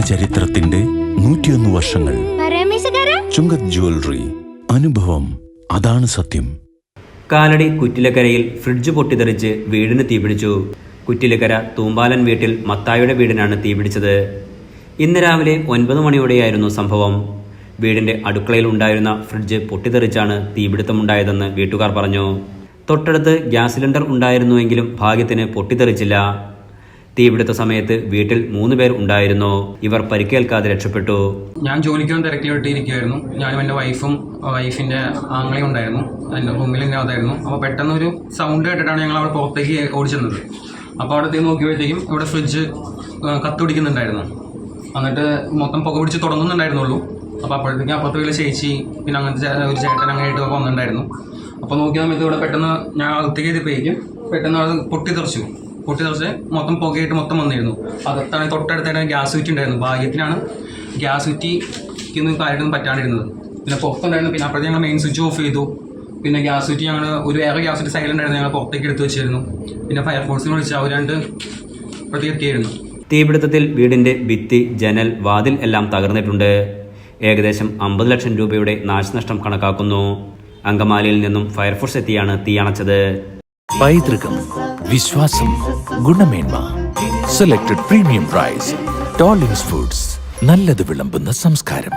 ചരിത്രത്തിന്റെ നൂറ്റിയൊന്ന് വർഷങ്ങൾ. ചുങ്കത് ജ്വല്ലറി അനുഭവം അതാണ് സത്യം. കാലടി കുറ്റിലക്കരയിൽ ഫ്രിഡ്ജ് പൊട്ടിത്തെറിച്ച് വീടിന് തീപിടിച്ചു. കുറ്റിലക്കര തൂമ്പാലൻ വീട്ടിൽ മത്തായുടെ വീടിനാണ് തീപിടിച്ചത്. ഇന്ന് രാവിലെ ഒൻപത് മണിയോടെയായിരുന്നു സംഭവം. വീടിന്റെ അടുക്കളയിൽ ഉണ്ടായിരുന്ന ഫ്രിഡ്ജ് പൊട്ടിത്തെറിച്ചാണ് തീപിടുത്തമുണ്ടായതെന്ന് വീട്ടുകാർ പറഞ്ഞു. തൊട്ടടുത്ത് ഗ്യാസ് സിലിണ്ടർ ഉണ്ടായിരുന്നുവെങ്കിലും ഭാഗ്യത്തിന് പൊട്ടിത്തെറിച്ചില്ല. തീപിടുത്ത സമയത്ത് വീട്ടിൽ മൂന്ന് പേർ ഉണ്ടായിരുന്നു. ഇവർ പരിക്കേൽക്കാതെ രക്ഷപ്പെട്ടു. ഞാൻ ജോലിക്കൊന്നും തിരക്കിലോട്ടിരിക്കുമായിരുന്നു ഞാനും എന്റെ വൈഫും വൈഫിന്റെ ആങ്ങളെയും ഉണ്ടായിരുന്നു. എന്റെ റൂമിൽ തന്നെ അതായിരുന്നു അപ്പോൾ പെട്ടെന്ന് ഒരു സൗണ്ട് കേട്ടിട്ടാണ് ഞങ്ങൾ അവിടെ പുറത്തേക്ക് ഓടിച്ചെന്നത് അപ്പോൾ അവിടെ നോക്കിയപ്പോഴത്തേക്കും ഇവിടെ ഫ്രിഡ്ജ് കത്തുപിടിക്കുന്നുണ്ടായിരുന്നു എന്നിട്ട് മൊത്തം പുക പിടിച്ച് തുടങ്ങുന്നുണ്ടായിരുന്നുള്ളൂ. അപ്പോൾ അപ്പോഴത്തേക്കും അപ്പുറത്ത് വലിയ ചേച്ചി പിന്നെ അങ്ങനത്തെ ഒരു ചേട്ടൻ അങ്ങനെയായിട്ട് വന്നിട്ടുണ്ടായിരുന്നു. അപ്പോൾ നോക്കിയ സമയത്ത് ഇവിടെ പെട്ടെന്ന് ഞാൻ അകത്തേക്ക് എത്തിപ്പോയിരിക്കും പെട്ടെന്ന് അത് പൊട്ടിത്തെറിച്ചു. പൊട്ടിത്തെറിച്ച് മൊത്തം പുകയായിട്ട് മൊത്തം വന്നിരുന്നു. അകത്താണ് തൊട്ടടുത്തായിട്ട് ഗ്യാസ് കുറ്റി ഉണ്ടായിരുന്നു. ഭാഗ്യത്തിനാണ് ഗ്യാസ് കുറ്റിക്കൊന്നും കാര്യമൊന്നും പറ്റാണ്ടിരുന്നത്. പിന്നെ പുറത്തുണ്ടായിരുന്നു പിന്നെ അപ്പോഴത്തെ ഞങ്ങൾ മെയിൻ സ്വിച്ച് ഓഫ് ചെയ്തു. പിന്നെ ഗ്യാസ് കുറ്റി ഞങ്ങൾ ഒരു വേറെ ഗ്യാസ് കുറ്റി സൈലന്റ് ആയിരുന്നു ഞങ്ങൾ പുറത്തേക്ക് എടുത്ത് വെച്ചിരുന്നു. പിന്നെ ഫയർഫോഴ്സിനെ വിളിച്ച് അവർ രണ്ട് ഇപ്പോഴത്തേക്ക് എത്തിയിരുന്നു തീപിടുത്തത്തിൽ വീടിന്റെ ഭിത്തി ജനൽ വാതിൽ എല്ലാം തകർന്നിട്ടുണ്ട്. ഏകദേശം അമ്പത് ലക്ഷം രൂപയുടെ നാശനഷ്ടം കണക്കാക്കുന്നു. അങ്കമാലിയിൽ നിന്നും ഫയർഫോഴ്സ് എത്തിയാണ് തീയണച്ചത് പൈതൃകം വിശ്വാസം ഗുണമേന്മ സെലക്ടഡ് പ്രീമിയം റൈസ് ടോളിംഗ്സ് ഫുഡ്സ് നല്ലത് വിളമ്പുന്ന സംസ്കാരം.